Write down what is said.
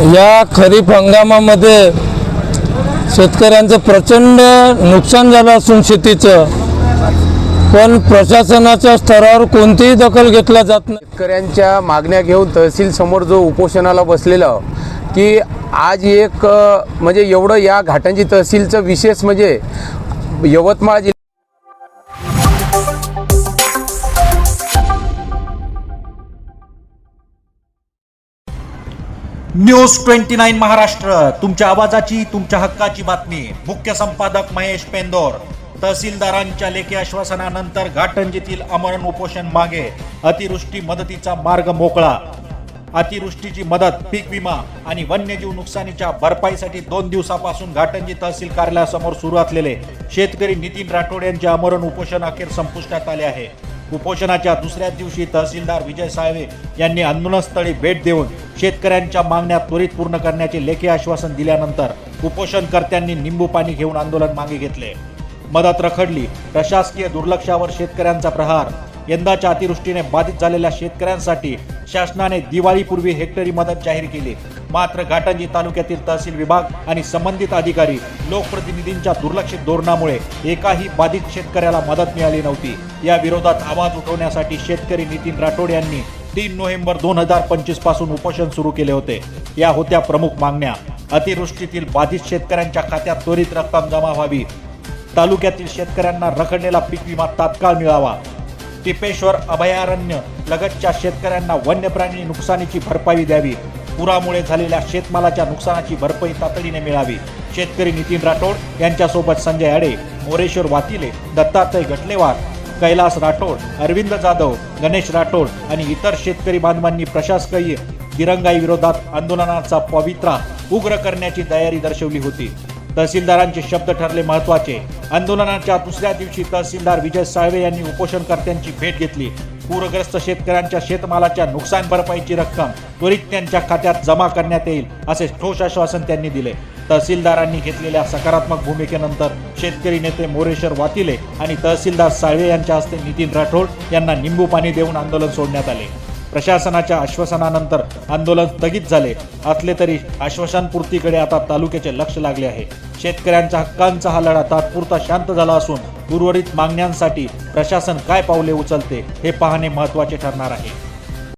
या खरीप हंगामामध्ये शेतकऱ्यांचं प्रचंड नुकसान झालं असून शेतीचं. पण प्रशासनाच्या स्तरावर कोणतीही दखल घेतला जात नाही. शेतकऱ्यांच्या मागण्या घेऊन तहसील समोर जो उपोषणाला बसलेला की आज एक म्हणजे एवढं या घाटांची तहसीलचं विशेष म्हणजे Yavatmal news twenty nine Maharashtra. तुमच्या आवाजाची तुमच्या हक्काची बातमी. मुख्य संपादक महेश पेंदोर. तहसीलदारांच्या लेखी आश्वासनानंतर घाटंजीतील अमरण उपोषण मागे. अतिवृष्टी मदतीचा मार्ग मोकळा. अतिवृष्टीची मदत पीक विमा आणि वन्यजीव नुकसानीच्या भरपाईसाठी दोन दिवसापासून घाटंजी तहसील कार्यालयासमोर सुरू असलेले शेतकरी नितीन राठोड यांचे अमरण उपोषण अखेर संपुष्टात आले आहे. उपोषणाच्या दुसऱ्याच दिवशी तहसीलदार विजय साळवे यांनी आंदोलनस्थळी भेट देऊन शेतकऱ्यांच्या मागण्या त्वरित पूर्ण करण्याचे लेखी आश्वासन दिल्यानंतर उपोषणकर्त्यांनी निंबू पाणी घेऊन आंदोलन मागे घेतले. मदत रखडली. प्रशासकीय दुर्लक्षावर शेतकऱ्यांचा प्रहार. यंदाच्या अतिवृष्टीने बाधित झालेल्या शेतकऱ्यांसाठी शासनाने दिवाळीपूर्वी हेक्टरी मदत जाहीर केली. मात्र घाटंजी तालुक्यातील तहसील विभाग आणि संबंधित अधिकारी लोकप्रतिनिधींच्या दुर्लक्षित धोरणामुळे एकाही बाधित शेतकऱ्याला मदत मिळाली नव्हती. या विरोधात आवाज उठवण्यासाठी शेतकरी नितीन राठोड यांनी तीन नोव्हेंबर दोन हजार पंचवीसपासून उपोषण सुरू केले होते. या होत्या प्रमुख मागण्या. अतिवृष्टीतील बाधित शेतकऱ्यांच्या खात्यात त्वरित रक्कम जमा व्हावी. तालुक्यातील शेतकऱ्यांना रखडलेला पीक विमा तात्काळ मिळावा. टिपेश्वर अभयारण्य लगतच्या शेतकऱ्यांना वन्य प्राणी नुकसानीची भरपाई द्यावी. पुरामुळे झालेल्या शेतमालाच्या नुकसानाची भरपाई तातडीने मिळावी. शेतकरी नितीन राठोड यांच्यासोबत संजय आडे मोरेश्वर वातिले दत्तात्रय गटलेवार कैलास राठोड अरविंद जाधव गणेश राठोड आणि इतर शेतकरी बांधवांनी प्रशासकीय दिरंगाई विरोधात आंदोलनाचा पवित्रा उग्र करण्याची तयारी दर्शवली होती. तहसीलदारांचे शब्द ठरले महत्त्वाचे. आंदोलनाच्या दुसऱ्या दिवशी तहसीलदार विजय साळवे यांनी उपोषणकर्त्यांची भेट घेतली. पूरग्रस्त शेतकऱ्यांच्या शेतमालाच्या नुकसान भरपाईची रक्कम त्वरित त्यांच्या खात्यात जमा करण्यात येईल असे ठोस आश्वासन त्यांनी दिले. तहसीलदारांनी घेतलेल्या सकारात्मक भूमिकेनंतर शेतकरी नेते मोरेश्वर वातिले आणि तहसीलदार साळवे यांच्या हस्ते नितीन राठोड यांना निंबू पाणी देऊन आंदोलन सोडण्यात आले. प्रशासनाच्या आश्वासनानंतर आंदोलन स्थगित झाले. असले तरी आश्वासनपूर्तीकडे आता तालुक्याचे लक्ष लागले आहे. शेतकऱ्यांच्या हक्कांचा हा लढा तात्पुरता शांत झाला असून उर्वरित मागण्यांसाठी प्रशासन काय पावले उचलते हे पाहणे महत्त्वाचे ठरणार आहे.